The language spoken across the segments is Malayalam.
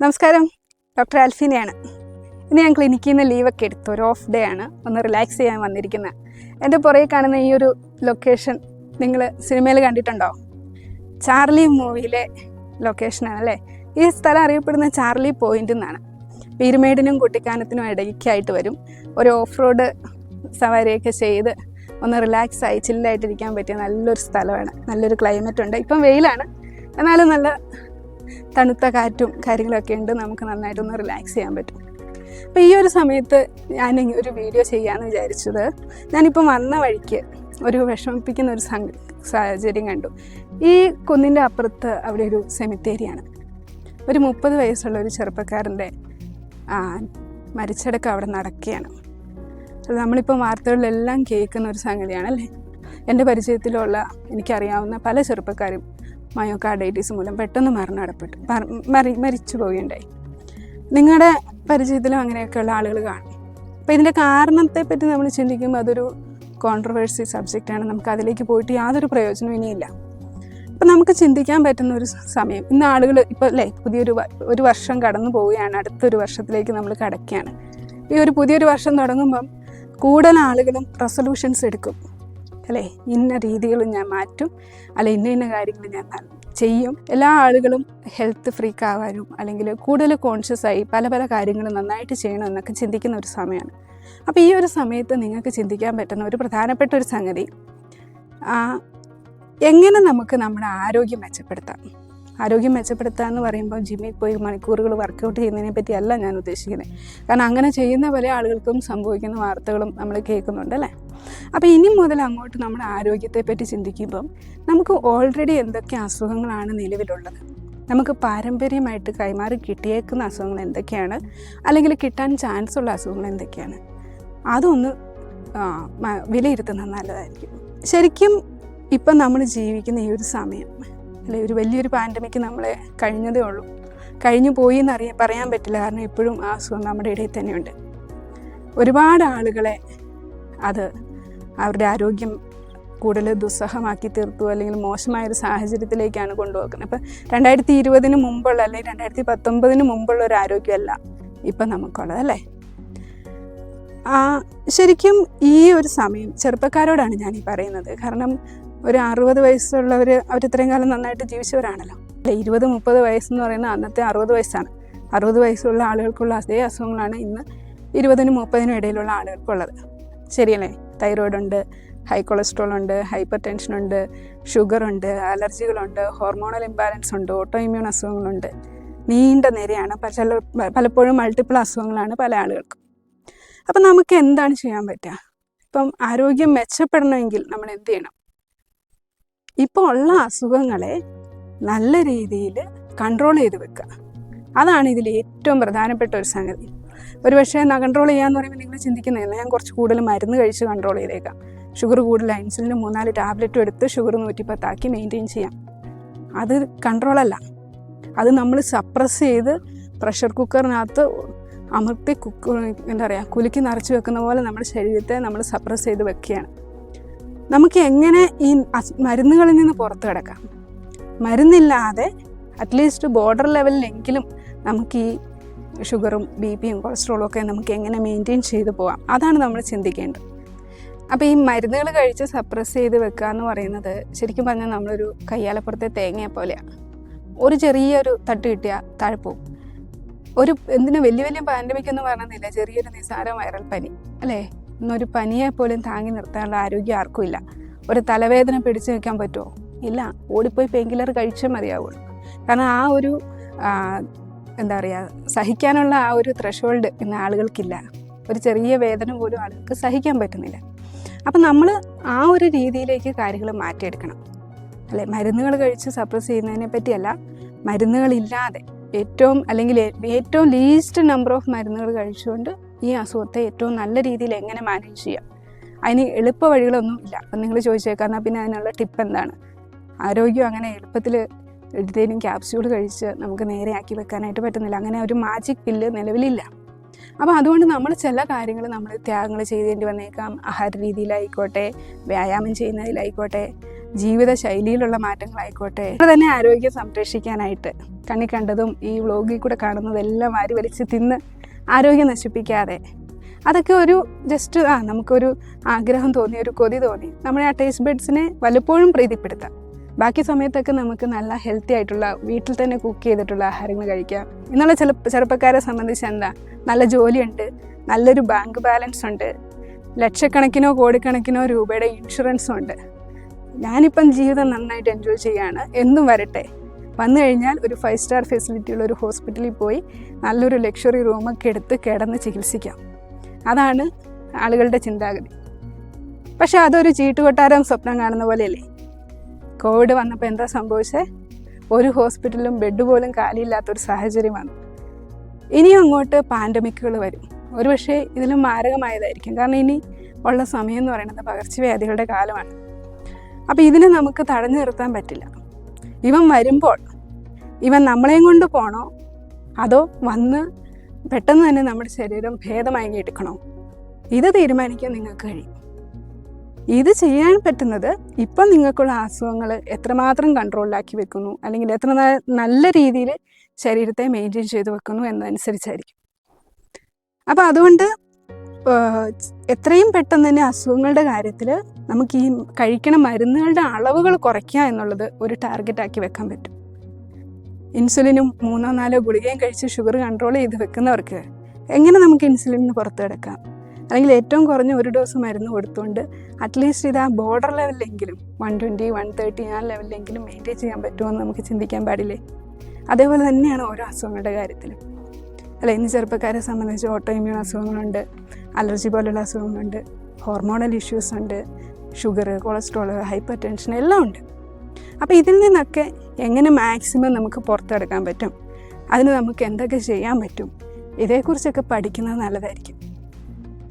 നമസ്കാരം. ഡോക്ടർ ആൽഫീനയാണ് ഇന്ന് ഞാൻ ക്ലിനിക്കിൽ നിന്ന് ലീവൊക്കെ എടുത്തു ഒരു ഓഫ് ഡേ ആണ്. ഒന്ന് റിലാക്സ് ചെയ്യാൻ വന്നിരിക്കുന്നത് എന്റെ പുറകെ കാണുന്ന ഈ ഒരു ലൊക്കേഷൻ നിങ്ങൾ സിനിമയിൽ കണ്ടിട്ടുണ്ടോ? ചാർലി മൂവിയിലെ ലൊക്കേഷനാണ് അല്ലേ? ഈ സ്ഥലം അറിയപ്പെടുന്ന ചാർലി പോയിന്റ് എന്നാണ്. പീരുമേടിനും കുട്ടിക്കാനത്തിനും ഇടയ്ക്കായിട്ട് വരും. ഒരു ഓഫ് റോഡ് സവാരിയൊക്കെ ചെയ്ത് ഒന്ന് റിലാക്സ് ആയി ചില്ലായിട്ടിരിക്കാൻ പറ്റിയ നല്ലൊരു സ്ഥലമാണ്. നല്ലൊരു ക്ലൈമറ്റ് ഉണ്ട്. ഇപ്പം വെയിലാണ്. എന്നാലും നല്ല തണുത്ത കാറ്റും കാര്യങ്ങളൊക്കെ ഉണ്ട് നമുക്ക് നന്നായിട്ടൊന്ന് റിലാക്സ് ചെയ്യാൻ പറ്റും. അപ്പോൾ ഈ ഒരു സമയത്ത് ഞാൻ ഒരു വീഡിയോ ചെയ്യാമെന്ന് വിചാരിച്ചത്. ഞാനിപ്പോൾ വന്ന വഴിക്ക് ഒരു വിഷമിപ്പിക്കുന്ന ഒരു സാഹചര്യം കണ്ടു. ഈ കുന്നിന്റെ അപ്പുറത്ത് അവിടെ ഒരു സെമിത്തേരിയാണ് ഒരു മുപ്പത് വയസ്സുള്ള ഒരു ചെറുപ്പക്കാരന്റെ മരിച്ചടക്കം അവിടെ നടക്കുകയാണ്. അത് നമ്മളിപ്പോൾ വാർത്തകളിലെല്ലാം കേൾക്കുന്ന ഒരു സംഗതിയാണല്ലേ? എന്റെ പരിചയത്തിലുള്ള എനിക്കറിയാവുന്ന പല ചെറുപ്പക്കാരും മയോകാർഡൈറ്റിസ് മൂലം പെട്ടെന്ന് മരണപ്പെട്ടു മര- മരി മരിച്ചു പോവുകയുണ്ടായി. നിങ്ങളുടെ പരിചയത്തിലും അങ്ങനെയൊക്കെയുള്ള ആളുകൾ കാണും. അപ്പോൾ ഇതിന്റെ കാരണത്തെ പറ്റി നമ്മൾ ചിന്തിക്കുമ്പോൾ അതൊരു കോൺട്രവേഴ്സി സബ്ജക്റ്റാണ് നമുക്ക് അതിലേക്ക് പോയിട്ട് യാതൊരു പ്രയോജനവും ഇനിയില്ല. അപ്പം നമുക്ക് ചിന്തിക്കാൻ പറ്റുന്ന ഒരു സമയം. ഇന്ന് ആളുകൾ ഇപ്പോൾ അല്ലേ പുതിയൊരു ഒരു വർഷം കടന്നു പോവുകയാണ്. അടുത്തൊരു വർഷത്തിലേക്ക് നമ്മൾ കടക്കുകയാണ്. ഈ ഒരു പുതിയൊരു വർഷം തുടങ്ങുമ്പം കൂടുതൽ ആളുകളും റെസൊല്യൂഷൻസ് എടുക്കും. അല്ലേ? ഇന്ന രീതികൾ ഞാൻ മാറ്റും. അല്ലെ ഇന്ന ഇന്ന കാര്യങ്ങൾ ഞാൻ ചെയ്യും. എല്ലാ ആളുകളും ഹെൽത്ത് ഫ്രീക്ക് ആവാനും അല്ലെങ്കിൽ കൂടുതൽ കോൺഷ്യസ് ആയി പല പല കാര്യങ്ങളും നന്നായിട്ട് ചെയ്യണം എന്നൊക്കെ ചിന്തിക്കുന്ന ഒരു സമയമാണ്. അപ്പോൾ ഈ ഒരു സമയത്ത് നിങ്ങൾക്ക് ചിന്തിക്കാൻ പറ്റുന്ന ഒരു പ്രധാനപ്പെട്ട ഒരു സംഗതി എങ്ങനെ നമുക്ക് നമ്മുടെ ആരോഗ്യം മെച്ചപ്പെടുത്താം? ആരോഗ്യം മെച്ചപ്പെടുത്തുക എന്ന് പറയുമ്പോൾ ജിമ്മിൽ പോയി മണിക്കൂറുകൾ വർക്കൗട്ട് ചെയ്യുന്നതിനെ പറ്റിയല്ല ഞാൻ ഉദ്ദേശിക്കുന്നത്. കാരണം അങ്ങനെ ചെയ്യുന്ന പല ആളുകൾക്കും സംഭവിക്കുന്ന വാർത്തകളും നമ്മൾ കേൾക്കുന്നുണ്ട് അല്ലേ? അപ്പോൾ ഇനി മുതൽ അങ്ങോട്ട് നമ്മുടെ ആരോഗ്യത്തെ പറ്റി ചിന്തിക്കുമ്പം നമുക്ക് ഓൾറെഡി എന്തൊക്കെ അസുഖങ്ങളാണ് നിലവിലുള്ളത്? നമുക്ക് പാരമ്പര്യമായിട്ട് കൈമാറി കിട്ടിയേക്കുന്ന അസുഖങ്ങൾ എന്തൊക്കെയാണ്? അല്ലെങ്കിൽ കിട്ടാൻ ചാൻസ് ഉള്ള അസുഖങ്ങൾ എന്തൊക്കെയാണ്? അതൊന്ന് വിലയിരുത്തുന്നത് നല്ലതായിരിക്കും. ശരിക്കും ഇപ്പം നമ്മൾ ജീവിക്കുന്ന ഈ ഒരു സമയം അല്ലെ ഒരു വലിയൊരു പാൻഡമിക് നമ്മളെ കഴിഞ്ഞതേ ഉള്ളൂ. കഴിഞ്ഞു പോയി എന്നറിയാൻ പറയാൻ പറ്റില്ല. കാരണം ഇപ്പോഴും ആ അസുഖം നമ്മുടെ ഇടയിൽ തന്നെയുണ്ട്. ഒരുപാട് ആളുകളെ അത് അവരുടെ ആരോഗ്യം കൂടുതൽ ദുസ്സഹമാക്കി തീർത്തു അല്ലെങ്കിൽ മോശമായൊരു സാഹചര്യത്തിലേക്കാണ് കൊണ്ടുപോകുന്നത് അപ്പം രണ്ടായിരത്തി ഇരുപതിന് മുമ്പുള്ള അല്ലെങ്കിൽ രണ്ടായിരത്തി പത്തൊമ്പതിന് മുമ്പുള്ള ഒരു ആരോഗ്യമല്ല ഇപ്പം നമുക്കുള്ളത് അല്ലേ? ശരിക്കും ഈ ഒരു സമയം ചെറുപ്പക്കാരോടാണ് ഞാൻ ഈ പറയുന്നത്. കാരണം ഒരു അറുപത് വയസ്സുള്ളവർ അവർ ഇത്രയും കാലം നന്നായിട്ട് ജീവിച്ചവരാണല്ലോ. അല്ലെ ഇരുപത് മുപ്പത് വയസ്സെന്ന് പറയുന്നത് അന്നത്തെ അറുപത് വയസ്സാണ്. അറുപത് വയസ്സുള്ള ആളുകൾക്കുള്ള അതേ അസുഖങ്ങളാണ് ഇന്ന് ഇരുപതിനും മുപ്പതിനും ഇടയിലുള്ള ആളുകൾക്കുള്ളത്. ശരിയല്ലേ? തൈറോയിഡ് ഉണ്ട് ഹൈ കൊളസ്ട്രോൾ ഉണ്ട് ഹൈപ്പർ ടെൻഷൻ ഉണ്ട് ഷുഗർ ഉണ്ട് അലർജികളുണ്ട് ഹോർമോണൽ ഇംബാലൻസ് ഉണ്ട് ഓട്ടോ ഇമ്മ്യൂൺ അസുഖങ്ങളുണ്ട്. നീണ്ട നിരയാണ്. ചില പലപ്പോഴും മൾട്ടിപ്പിൾ അസുഖങ്ങളാണ് പല ആളുകൾക്കും. അപ്പം നമുക്ക് എന്താണ് ചെയ്യാൻ പറ്റുക? ഇപ്പം ആരോഗ്യം മെച്ചപ്പെടണമെങ്കിൽ നമ്മൾ എന്ത് ചെയ്യണം? ഇപ്പോൾ ഉള്ള അസുഖങ്ങളെ നല്ല രീതിയിൽ കൺട്രോൾ ചെയ്ത് വെക്കുക. അതാണ് ഇതിൽ ഏറ്റവും പ്രധാനപ്പെട്ട ഒരു സംഗതി. ഒരു പക്ഷേ കൺട്രോൾ ചെയ്യാന്ന് പറയുമ്പോൾ നിങ്ങൾ ചിന്തിക്കുന്നില്ല ഞാൻ കുറച്ച് കൂടുതൽ മരുന്ന് കഴിച്ച് കൺട്രോൾ ചെയ്തേക്കാം. ഷുഗർ കൂടുതൽ ഇൻസുലിന് മൂന്നാൽ ടാബ്ലറ്റും എടുത്ത് ഷുഗർ നൂറ്റിപ്പത്താക്കി മെയിന്റെയിൻ ചെയ്യാം. അത് കൺട്രോളല്ല അത് നമ്മൾ സപ്രസ് ചെയ്ത് പ്രഷർ കുക്കറിനകത്ത് അമർത്തി കുക്ക് എന്താ പറയുക കുലുക്കി നിറച്ച് വെക്കുന്ന പോലെ നമ്മുടെ ശരീരത്തെ നമ്മൾ സപ്രസ് ചെയ്ത് വെക്കുകയാണ്. നമുക്ക് എങ്ങനെ ഈ മരുന്നുകളിൽ നിന്ന് പുറത്തു കിടക്കാം? മരുന്നില്ലാതെ അറ്റ്ലീസ്റ്റ് ബോർഡർ ലെവലിലെങ്കിലും നമുക്ക് ഈ ഷുഗറും ബി പിയും കൊളസ്ട്രോളും ഒക്കെ നമുക്ക് എങ്ങനെ മെയിന്റെയിൻ ചെയ്ത് പോകാം അതാണ് നമ്മൾ ചിന്തിക്കേണ്ടത്. അപ്പോൾ ഈ മരുന്നുകൾ കഴിച്ച് സപ്രസ് ചെയ്ത് വെക്കുക എന്ന് പറയുന്നത് ശരിക്കും പറഞ്ഞാൽ നമ്മളൊരു കയ്യാലപ്പുറത്തെ തേങ്ങയെ പോലെയാണ് ഒരു ചെറിയൊരു തട്ട് കിട്ടിയാൽ താഴെ ഒരു എന്തിനു വലിയ വലിയ പാൻഡമിക് എന്ന് പറയുന്നില്ല ചെറിയൊരു നിസാര വൈറൽ പനി അല്ലേ? ഇന്നൊരു പനിയെ പോലും താങ്ങി നിർത്താനുള്ള ആരോഗ്യം ആർക്കും ഇല്ല. ഒരു തലവേദന പിടിച്ചു നിൽക്കാൻ പറ്റുമോ? ഇല്ല. ഓടിപ്പോയി പെയിൻ കില്ലർ കഴിച്ചേ മതിയാവുള്ളൂ. കാരണം ആ ഒരു എന്താ പറയുക സഹിക്കാനുള്ള ആ ഒരു ത്രഷോൾഡ് ഇന്ന് ആളുകൾക്കില്ല. ഒരു ചെറിയ വേദന പോലും ആളുകൾക്ക് സഹിക്കാൻ പറ്റുന്നില്ല. അപ്പം നമ്മൾ ആ ഒരു രീതിയിലേക്ക് കാര്യങ്ങൾ മാറ്റിയെടുക്കണം. അല്ലെ? മരുന്നുകൾ കഴിച്ച് സപ്രസ് ചെയ്യുന്നതിനെ പറ്റിയല്ല മരുന്നുകളില്ലാതെ ഏറ്റവും അല്ലെങ്കിൽ ഏറ്റവും ലീസ്റ്റ് നമ്പർ ഓഫ് മരുന്നുകൾ കഴിച്ചുകൊണ്ട് ഈ അസുഖത്തെ ഏറ്റവും നല്ല രീതിയിൽ എങ്ങനെ മാനേജ് ചെയ്യാം? അതിന് എളുപ്പ വഴികളൊന്നും ഇല്ല. അപ്പം നിങ്ങൾ ചോദിച്ചേക്കാം എന്നാൽ പിന്നെ അതിനുള്ള ടിപ്പ് എന്താണ്? ആരോഗ്യം അങ്ങനെ എളുപ്പത്തിൽ എടുത്തേനും ക്യാപ്സ്യൂൾ കഴിച്ച് നമുക്ക് നേരെയാക്കി വെക്കാനായിട്ട് പറ്റുന്നില്ല. അങ്ങനെ ഒരു മാജിക് പില്ല് നിലവിലില്ല. അപ്പോൾ അതുകൊണ്ട് നമ്മൾ ചില കാര്യങ്ങൾ നമ്മൾ ത്യാഗങ്ങൾ ചെയ്തേണ്ടി വന്നേക്കാം. ആഹാര രീതിയിലായിക്കോട്ടെ വ്യായാമം ചെയ്യുന്നതിലായിക്കോട്ടെ ജീവിത ശൈലിയിലുള്ള മാറ്റങ്ങളായിക്കോട്ടെ. അത് തന്നെ ആരോഗ്യം സംരക്ഷിക്കാനായിട്ട് കണ്ണി കണ്ടതും ഈ വ്ളോഗിൽ കൂടെ കാണുന്നതെല്ലാം വാരി വലിച്ച് തിന്ന് ആരോഗ്യം നശിപ്പിക്കാതെ. അതൊക്കെ ഒരു ജസ്റ്റ് ആ നമുക്കൊരു ആഗ്രഹം തോന്നി ഒരു കൊതി തോന്നി. നമ്മുടെ ആ ടേസ്റ്റ് ബെഡ്സിനെ വല്ലപ്പോഴും പ്രീതിപ്പെടുത്താം. ബാക്കി സമയത്തൊക്കെ നമുക്ക് നല്ല ഹെൽത്തി ആയിട്ടുള്ള വീട്ടിൽ തന്നെ കുക്ക് ചെയ്തിട്ടുള്ള ആഹാരങ്ങൾ കഴിക്കാം. എന്നുള്ള ചില ചെറുപ്പക്കാരെ സംബന്ധിച്ച് എന്താ നല്ല ജോലിയുണ്ട് നല്ലൊരു ബാങ്ക് ബാലൻസ് ഉണ്ട് ലക്ഷക്കണക്കിനോ കോടിക്കണക്കിനോ രൂപയുടെ ഇൻഷുറൻസും ഉണ്ട്. ഞാനിപ്പം ജീവിതം നന്നായിട്ട് എൻജോയ് ചെയ്യാണ്. എന്നും വരട്ടെ. വന്നു കഴിഞ്ഞാൽ ഒരു ഫൈവ് സ്റ്റാർ ഫെസിലിറ്റി ഉള്ള ഒരു ഹോസ്പിറ്റലിൽ പോയി നല്ലൊരു ലക്ഷറി റൂമൊക്കെ എടുത്ത് കിടന്ന് ചികിത്സിക്കാം. അതാണ് ആളുകളുടെ ചിന്താഗതി. പക്ഷെ അതൊരു ചീട്ടുകൊട്ടാരം സ്വപ്നം കാണുന്ന പോലെയല്ലേ? കോവിഡ് വന്നപ്പോൾ എന്താ സംഭവിച്ചത് ഒരു ഹോസ്പിറ്റലിലും ബെഡ് പോലും കാലിയില്ലാത്തൊരു സാഹചര്യം വന്നു. ഇനിയും അങ്ങോട്ട് പാൻഡമിക്കുകൾ വരും. ഒരുപക്ഷെ ഇതിലും മാരകമായതായിരിക്കും. കാരണം ഇനി ഉള്ള സമയം എന്ന് പറയുന്നത് പകർച്ചവ്യാധികളുടെ കാലമാണ്. അപ്പോൾ ഇതിനെ നമുക്ക് തടഞ്ഞു നിർത്താൻ പറ്റില്ല. ഇവൻ വരുമ്പോൾ ഇവൻ നമ്മളെയും കൊണ്ട് പോണോ? അതോ വന്ന് പെട്ടെന്ന് തന്നെ നമ്മുടെ ശരീരം ഭേദമായി എടുക്കണോ? ഇത് തീരുമാനിക്കാൻ നിങ്ങൾക്ക് കഴിയും. ഇത് ചെയ്യാൻ പറ്റുന്നത് ഇപ്പം നിങ്ങൾക്കുള്ള അസുഖങ്ങൾ എത്രമാത്രം കൺട്രോളിലാക്കി വെക്കുന്നു? അല്ലെങ്കിൽ എത്ര നല്ല രീതിയിൽ ശരീരത്തെ മെയിന്റെയിൻ ചെയ്ത് വെക്കുന്നു എന്നതനുസരിച്ചായിരിക്കും. അപ്പോൾ അതുകൊണ്ട് എത്രയും പെട്ടെന്ന് തന്നെ അസുഖങ്ങളുടെ കാര്യത്തിൽ നമുക്ക് ഈ കഴിക്കണ മരുന്നുകളുടെ അളവുകൾ കുറയ്ക്കുക എന്നുള്ളത് ഒരു ടാർഗറ്റാക്കി വെക്കാൻ പറ്റും. ഇൻസുലിനും മൂന്നോ നാലോ ഗുളികയും കഴിച്ച് ഷുഗർ കൺട്രോൾ ചെയ്ത് വെക്കുന്നവർക്ക് എങ്ങനെ നമുക്ക് ഇൻസുലിൻ പുറത്തു കിടക്കാം അല്ലെങ്കിൽ ഏറ്റവും കുറഞ്ഞ ഒരു ഡോസ് മരുന്ന് കൊടുത്തുകൊണ്ട് അറ്റ്ലീസ്റ്റ് ഇത് ആ ബോർഡർ ലെവലിലെങ്കിലും വൺ ട്വന്റി വൺ തേർട്ടി ആ ലെവലിലെങ്കിലും മെയിന്റെയിൻ ചെയ്യാൻ പറ്റുമെന്ന് നമുക്ക് ചിന്തിക്കാൻ പാടില്ലേ? അതേപോലെ തന്നെയാണ് ഓരോ അസുഖങ്ങളുടെ കാര്യത്തിലും. അല്ല ഇന്ന് ചെറുപ്പക്കാരെ സംബന്ധിച്ച് ഓട്ടോ ഇമ്മ്യൂൺ അസുഖങ്ങളുണ്ട്. അലർജി പോലുള്ള അസുഖങ്ങളുണ്ട് ഹോർമോണൽ ഇഷ്യൂസ് ഉണ്ട് ഷുഗർ കൊളസ്ട്രോൾ ഹൈപ്പർ ടെൻഷൻ എല്ലാം ഉണ്ട്. അപ്പോൾ ഇതിൽ നിന്നൊക്കെ എങ്ങനെ മാക്സിമം നമുക്ക് പുറത്തെടുക്കാൻ പറ്റും? അതിന് നമുക്ക് എന്തൊക്കെ ചെയ്യാൻ പറ്റും? ഇതേക്കുറിച്ചൊക്കെ പഠിക്കുന്നത് നല്ലതായിരിക്കും.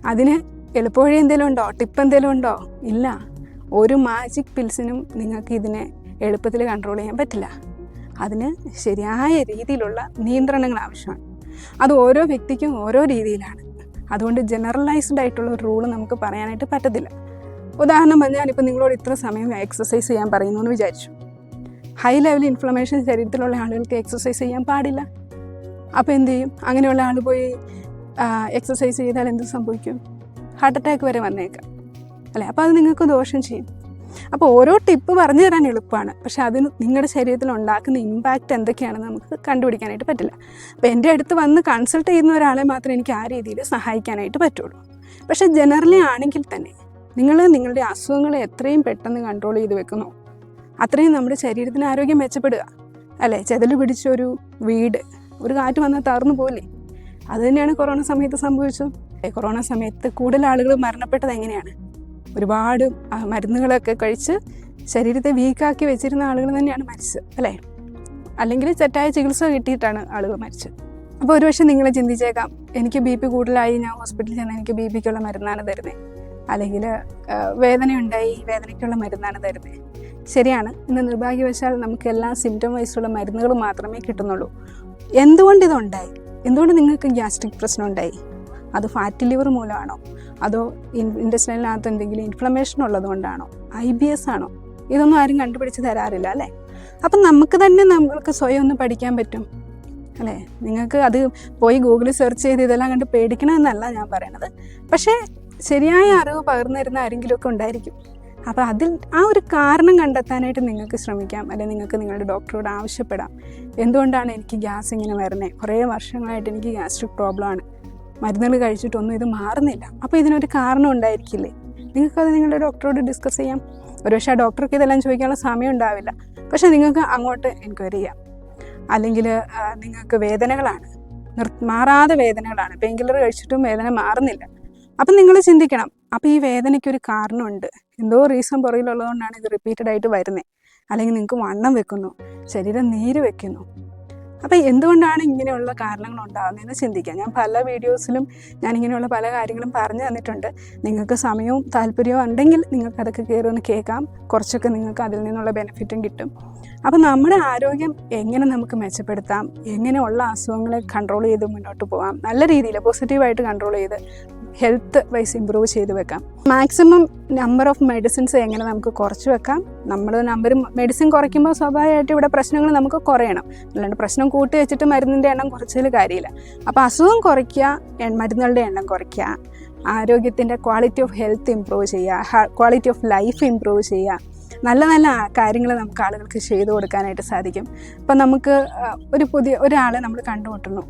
അതിന് എളുപ്പവഴി എന്തെങ്കിലും ഉണ്ടോ? ടിപ്പ് എന്തെങ്കിലും ഉണ്ടോ? ഇല്ല. ഒരു മാജിക് പിൽസിനും നിങ്ങൾക്ക് ഇതിനെ എളുപ്പത്തിൽ കൺട്രോൾ ചെയ്യാൻ പറ്റില്ല. അതിന് ശരിയായ രീതിയിലുള്ള നിയന്ത്രണങ്ങൾ ആവശ്യമാണ്. അത് ഓരോ വ്യക്തിക്കും ഓരോ രീതിയിലാണ്. അതുകൊണ്ട് ജനറലൈസ്ഡ് ആയിട്ടുള്ള ഒരു റൂൾ നമുക്ക് പറയാനായിട്ട് പറ്റത്തില്ല. ഉദാഹരണം പറഞ്ഞാൽ ഇപ്പോൾ നിങ്ങളോട് ഇത്ര സമയം എക്സസൈസ് ചെയ്യാൻ പറയുന്നു എന്ന് വിചാരിച്ചു. ഹൈ ലെവൽ ഇൻഫ്ലമേഷൻ ശരീരത്തിലുള്ള ആളുകൾക്ക് എക്സസൈസ് ചെയ്യാൻ പാടില്ല. അപ്പോൾ എന്ത് ചെയ്യും? അങ്ങനെയുള്ള ആൾ പോയി എക്സസൈസ് ചെയ്താൽ എന്ത് സംഭവിക്കും? ഹാർട്ട് അറ്റാക്ക് വരെ വന്നേക്കാം. അല്ലേ? അപ്പോൾ അത് നിങ്ങൾക്ക് ദോഷം ചെയ്യും. അപ്പോൾ ഓരോ ടിപ്പ് പറഞ്ഞു തരാൻ എളുപ്പമാണ്. പക്ഷേ അതിന് നിങ്ങളുടെ ശരീരത്തിൽ ഉണ്ടാക്കുന്ന ഇമ്പാക്റ്റ് എന്തൊക്കെയാണെന്ന് നമുക്ക് കണ്ടുപിടിക്കാനായിട്ട് പറ്റില്ല. അപ്പോൾ എന്റെ അടുത്ത് വന്ന് കൺസൾട്ട് ചെയ്യുന്ന ഒരാളെ മാത്രമേ എനിക്ക് ആ രീതിയിൽ സഹായിക്കാനായിട്ട് പറ്റുള്ളൂ. പക്ഷേ ജനറലി ആണെങ്കിൽ തന്നെ നിങ്ങൾ നിങ്ങളുടെ അസുഖങ്ങളെ എത്രയും പെട്ടെന്ന് കൺട്രോൾ ചെയ്ത് വെക്കുന്നു. അത്രയും നമ്മുടെ ശരീരത്തിന് ആരോഗ്യം മെച്ചപ്പെടുക. അല്ലേ? ചെതൽ പിടിച്ച ഒരു വീട് ഒരു കാറ്റ് വന്നാൽ തകർന്നു പോലെ അതുതന്നെയാണ് കൊറോണ സമയത്ത് സംഭവിച്ചത്. കൊറോണ സമയത്ത് കൂടുതൽ ആളുകൾ മരണപ്പെട്ടത് എങ്ങനെയാണ്? ഒരുപാട് മരുന്നുകളൊക്കെ കഴിച്ച് ശരീരത്തെ വീക്കാക്കി വെച്ചിരുന്ന ആളുകൾ തന്നെയാണ് മരിച്ചത് അല്ലേ? അല്ലെങ്കിൽ തെറ്റായ ചികിത്സ കിട്ടിയിട്ടാണ് ആളുകൾ മരിച്ചത്. അപ്പോൾ ഒരുപക്ഷെ നിങ്ങൾ ചിന്തിച്ചേക്കാം എനിക്ക് ബി പി കൂടുതലായി ഞാൻ ഹോസ്പിറ്റലിൽ ചെന്ന് എനിക്ക് ബി പിക്കുള്ള മരുന്നാണ് തരുന്നത് അല്ലെങ്കിൽ വേദനയുണ്ടായി വേദനയ്ക്കുള്ള മരുന്നാണ് തരുന്നത് ശരിയാണ്. ഇന്ന് നിർഭാഗ്യവശാൽ നമുക്ക് എല്ലാ സിംറ്റം വൈസുള്ള മരുന്നുകൾ മാത്രമേ കിട്ടുന്നുള്ളൂ. എന്തുകൊണ്ട് ഇതുണ്ടായി? എന്തുകൊണ്ട് നിങ്ങൾക്ക് ഗ്യാസ്ട്രിക് പ്രശ്നം ഉണ്ടായി? അത് ഫാറ്റ് ലിവർ മൂലമാണോ? അതോ ഇൻഡസ്ട്രിയലിനകത്ത് എന്തെങ്കിലും ഇൻഫ്ലമേഷൻ ഉള്ളതുകൊണ്ടാണോ? ഐ ബി എസ് ആണോ? ഇതൊന്നും ആരും കണ്ടുപിടിച്ച് തരാറില്ല അല്ലേ? അപ്പം നമുക്ക് തന്നെ നമ്മൾക്ക് സ്വയം ഒന്ന് പഠിക്കാൻ പറ്റും. അല്ലേ? നിങ്ങൾക്ക് അത് പോയി ഗൂഗിളിൽ സെർച്ച് ചെയ്ത് ഇതെല്ലാം കണ്ട് പേടിക്കണമെന്നല്ല ഞാൻ പറയണത്. പക്ഷേ ശരിയായ അറിവ് പകർന്നു തരുന്ന ആരെങ്കിലുമൊക്കെ ഉണ്ടായിരിക്കും. അപ്പോൾ അതിൽ ആ ഒരു കാരണം കണ്ടെത്താനായിട്ട് നിങ്ങൾക്ക് ശ്രമിക്കാം. അല്ലെങ്കിൽ നിങ്ങൾക്ക് നിങ്ങളുടെ ഡോക്ടറോട് ആവശ്യപ്പെടാം. എന്തുകൊണ്ടാണ് എനിക്ക് ഗ്യാസ് ഇങ്ങനെ വരുന്നത് കുറേ വർഷങ്ങളായിട്ട് എനിക്ക് ഗ്യാസ്ട്രിക് പ്രോബ്ലമാണ് മരുന്നുകൾ കഴിച്ചിട്ടൊന്നും ഇത് മാറുന്നില്ല. അപ്പോൾ ഇതിനൊരു കാരണം ഉണ്ടായിരിക്കില്ലേ? നിങ്ങൾക്കത് നിങ്ങളുടെ ഡോക്ടറോട് ഡിസ്കസ് ചെയ്യാം. ഒരുപക്ഷെ ആ ഡോക്ടർക്ക് ഇതെല്ലാം ചോദിക്കാനുള്ള സമയം ഉണ്ടാവില്ല. പക്ഷേ നിങ്ങൾക്ക് അങ്ങോട്ട് എൻക്വയറി ചെയ്യാം. അല്ലെങ്കിൽ നിങ്ങൾക്ക് വേദനകളാണ്. നിർ മാറാതെ വേദനകളാണ്. പെയിൻ കില്ലർ കഴിച്ചിട്ടും വേദന മാറുന്നില്ല. അപ്പം നിങ്ങൾ ചിന്തിക്കണം അപ്പം ഈ വേദനയ്ക്ക് ഒരു കാരണമുണ്ട്. എന്തോ റീസൺ പുറകിലുള്ളതുകൊണ്ടാണ് ഇത് റിപ്പീറ്റഡ് ആയിട്ട് വരുന്നത് അല്ലെങ്കിൽ നിങ്ങൾക്ക് വണ്ണം വെക്കുന്നു. ശരീരം നീര് വെക്കുന്നു. അപ്പം എന്തുകൊണ്ടാണ് ഇങ്ങനെയുള്ള കാരണങ്ങൾ ഉണ്ടാകുന്നതെന്ന് ചിന്തിക്കാം. ഞാൻ പല വീഡിയോസിലും ഞാൻ ഇങ്ങനെയുള്ള പല കാര്യങ്ങളും പറഞ്ഞു തന്നിട്ടുണ്ട്. നിങ്ങൾക്ക് സമയവും താല്പര്യവും ഉണ്ടെങ്കിൽ നിങ്ങൾക്ക് അതൊക്കെ കയറി ഒന്ന് കേൾക്കാം. കുറച്ചൊക്കെ നിങ്ങൾക്ക് അതിൽ നിന്നുള്ള ബെനിഫിറ്റും കിട്ടും. അപ്പം നമ്മുടെ ആരോഗ്യം എങ്ങനെ നമുക്ക് മെച്ചപ്പെടുത്താം? എങ്ങനെയുള്ള അസുഖങ്ങളെ കൺട്രോൾ ചെയ്ത് മുന്നോട്ട് പോകാം നല്ല രീതിയിൽ പോസിറ്റീവായിട്ട് കൺട്രോൾ ചെയ്ത് ഹെൽത്ത് വൈസ് ഇമ്പ്രൂവ് ചെയ്ത് വെക്കാം. മാക്സിമം നമ്പർ ഓഫ് മെഡിസിൻസ് എങ്ങനെ നമുക്ക് കുറച്ച് വെക്കാം? നമ്മൾ നമ്പർ മെഡിസിൻ കുറയ്ക്കുമ്പോൾ സ്വാഭാവികമായിട്ട് ഇവിടെ പ്രശ്നങ്ങൾ നമുക്ക് കുറയണം. അല്ലാണ്ട് പ്രശ്നം കൂട്ടി വെച്ചിട്ട് മരുന്നിന്റെ എണ്ണം കുറച്ചതിൽ കാര്യമില്ല. അപ്പോൾ അസുഖം കുറയ്ക്കുക മരുന്നുകളുടെ എണ്ണം കുറയ്ക്കുക ആരോഗ്യത്തിന്റെ ക്വാളിറ്റി ഓഫ് ഹെൽത്ത് ഇമ്പ്രൂവ് ചെയ്യുക ക്വാളിറ്റി ഓഫ് ലൈഫ് ഇമ്പ്രൂവ് ചെയ്യുക നല്ല നല്ല കാര്യങ്ങൾ നമുക്ക് ആളുകൾക്ക് ചെയ്തു കൊടുക്കാനായിട്ട് സാധിക്കും. ഇപ്പം നമുക്ക് ഒരു പുതിയ ഒരാളെ നമ്മൾ കണ്ടുമുട്ടുന്നു.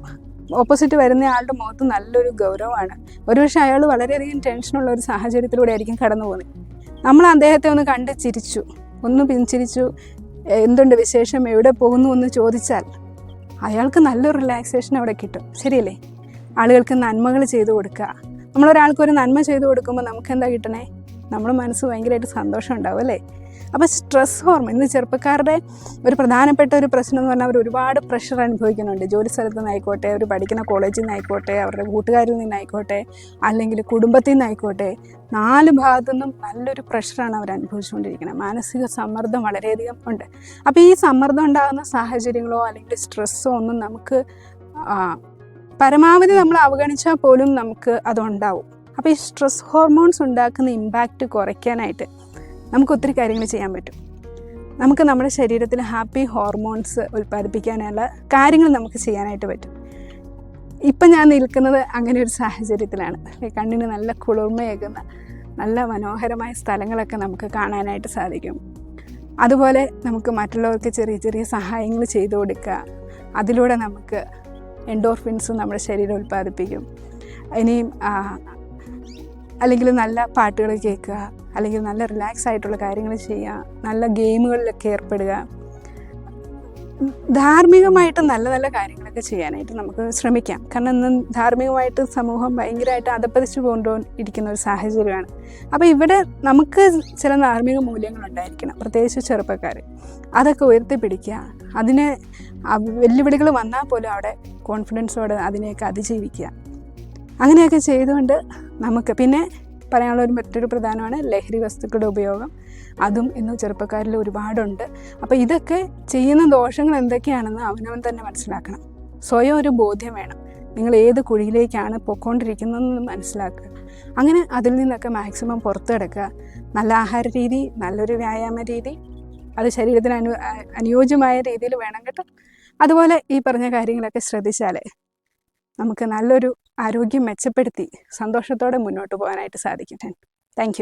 ഓപ്പോസിറ്റ് വരുന്ന ആളുടെ മുഖത്ത് നല്ലൊരു ഗൗരവമാണ്. ഒരുപക്ഷെ അയാൾ വളരെയധികം ടെൻഷനുള്ള ഒരു സാഹചര്യത്തിലൂടെ ആയിരിക്കും കടന്നു പോകുന്നത്. നമ്മൾ അദ്ദേഹത്തെ ഒന്ന് കണ്ട് ചിരിച്ചു. ഒന്ന് പിൻചിരിച്ചു. എന്തുണ്ട് വിശേഷം? എവിടെ പോകുന്നു എന്ന് ചോദിച്ചാൽ അയാൾക്ക് നല്ലൊരു റിലാക്സേഷൻ അവിടെ കിട്ടും. ശരിയല്ലേ? ആളുകൾക്ക് നന്മകൾ ചെയ്തു കൊടുക്കുക. നമ്മളൊരാൾക്ക് ഒരു നന്മ ചെയ്തു കൊടുക്കുമ്പോൾ നമുക്ക് എന്താ കിട്ടണേ? നമ്മുടെ മനസ്സ് ഭയങ്കരമായിട്ട് സന്തോഷം ഉണ്ടാവും അല്ലേ? അപ്പോൾ സ്ട്രെസ് ഹോർമോൺ ഇന്ന് ചെറുപ്പക്കാരുടെ ഒരു പ്രധാനപ്പെട്ട ഒരു പ്രശ്നം എന്ന് പറഞ്ഞാൽ അവർ ഒരുപാട് പ്രഷർ അനുഭവിക്കുന്നുണ്ട്. ജോലി സ്ഥലത്ത് നിന്നായിക്കോട്ടെ അവർ പഠിക്കുന്ന കോളേജിൽ നിന്നായിക്കോട്ടെ അവരുടെ കൂട്ടുകാരിൽ നിന്നായിക്കോട്ടെ അല്ലെങ്കിൽ കുടുംബത്തിൽ നിന്നായിക്കോട്ടെ നാല് ഭാഗത്തു നിന്നും നല്ലൊരു പ്രഷറാണ് അവർ അനുഭവിച്ചുകൊണ്ടിരിക്കുന്നത്. മാനസിക സമ്മർദ്ദം വളരെയധികം ഉണ്ട്. അപ്പോൾ ഈ സമ്മർദ്ദം ഉണ്ടാകുന്ന സാഹചര്യങ്ങളോ അല്ലെങ്കിൽ സ്ട്രെസ്സോ ഒന്നും നമുക്ക് പരമാവധി നമ്മൾ അവഗണിച്ചാൽ പോലും നമുക്ക് അതുണ്ടാവും. അപ്പോൾ ഈ സ്ട്രെസ് ഹോർമോൺസ് ഉണ്ടാക്കുന്ന ഇമ്പാക്റ്റ് കുറയ്ക്കാനായിട്ട് നമുക്ക് ഒത്തിരി കാര്യങ്ങൾ ചെയ്യാൻ പറ്റും. നമുക്ക് നമ്മുടെ ശരീരത്തിൽ ഹാപ്പി ഹോർമോൺസ് ഉൽപ്പാദിപ്പിക്കാനുള്ള കാര്യങ്ങൾ നമുക്ക് ചെയ്യാനായിട്ട് പറ്റും. ഇപ്പം ഞാൻ നിൽക്കുന്നത് അങ്ങനെ ഒരു സാഹചര്യത്തിലാണ്. കണ്ണിന് നല്ല കുളിർമയേകുന്ന നല്ല മനോഹരമായ സ്ഥലങ്ങളൊക്കെ നമുക്ക് കാണാനായിട്ട് സാധിക്കും. അതുപോലെ നമുക്ക് മറ്റുള്ളവർക്ക് ചെറിയ ചെറിയ സഹായങ്ങൾ ചെയ്തു കൊടുക്കുക. അതിലൂടെ നമുക്ക് എൻഡോർഫിൻസ് നമ്മുടെ ശരീരം ഉൽപ്പാദിപ്പിക്കും. ഇനിയും അല്ലെങ്കിൽ നല്ല പാട്ടുകൾ കേൾക്കുക അല്ലെങ്കിൽ നല്ല റിലാക്സ് ആയിട്ടുള്ള കാര്യങ്ങൾ ചെയ്യുക നല്ല ഗെയിമുകളിലൊക്കെ ഏർപ്പെടുക. ധാർമ്മികമായിട്ട് നല്ല നല്ല കാര്യങ്ങളൊക്കെ ചെയ്യാനായിട്ട് നമുക്ക് ശ്രമിക്കാം. കാരണം ഇന്ന് ധാർമ്മികമായിട്ട് സമൂഹം ഭയങ്കരമായിട്ട് അതപ്പതിച്ചു ഇരിക്കുന്ന ഒരു സാഹചര്യമാണ്. അപ്പോൾ ഇവിടെ നമുക്ക് ചില ധാർമ്മിക മൂല്യങ്ങളുണ്ടായിരിക്കണം പ്രത്യേകിച്ച് ചെറുപ്പക്കാർ. അതൊക്കെ ഉയർത്തിപ്പിടിക്കുക. അതിനെ വെല്ലുവിളികൾ വന്നാൽ പോലും അവിടെ കോൺഫിഡൻസോടെ അതിനെയൊക്കെ അതിജീവിക്കുക. അങ്ങനെയൊക്കെ ചെയ്തുകൊണ്ട് നമുക്ക് പിന്നെ പറയാനുള്ള ഒരു മറ്റൊരു പ്രധാനമാണ് ലഹരി വസ്തുക്കളുടെ ഉപയോഗം. അതും ഇന്ന് ചെറുപ്പക്കാരിൽ ഒരുപാടുണ്ട്. അപ്പോൾ ഇതൊക്കെ ചെയ്യുന്ന ദോഷങ്ങൾ എന്തൊക്കെയാണെന്ന് അവനവൻ തന്നെ മനസ്സിലാക്കണം. സ്വയം ഒരു ബോധ്യം വേണം. നിങ്ങൾ ഏത് കുഴിയിലേക്കാണ് പൊയ്ക്കൊണ്ടിരിക്കുന്നതെന്ന് മനസ്സിലാക്കുക. അങ്ങനെ അതിൽ നിന്നൊക്കെ മാക്സിമം പുറത്തു കിടക്കുക നല്ല ആഹാര രീതി നല്ലൊരു വ്യായാമ രീതി അത് ശരീരത്തിന് അനു അനുയോജ്യമായ രീതിയിൽ വേണം കേട്ടോ. അതുപോലെ ഈ പറഞ്ഞ കാര്യങ്ങളൊക്കെ ശ്രദ്ധിച്ചാലേ നമുക്ക് നല്ലൊരു ആരോഗ്യം മെച്ചപ്പെടുത്തി സന്തോഷത്തോടെ മുന്നോട്ട് പോകാനായിട്ട് സാധിക്കട്ടെ താങ്ക്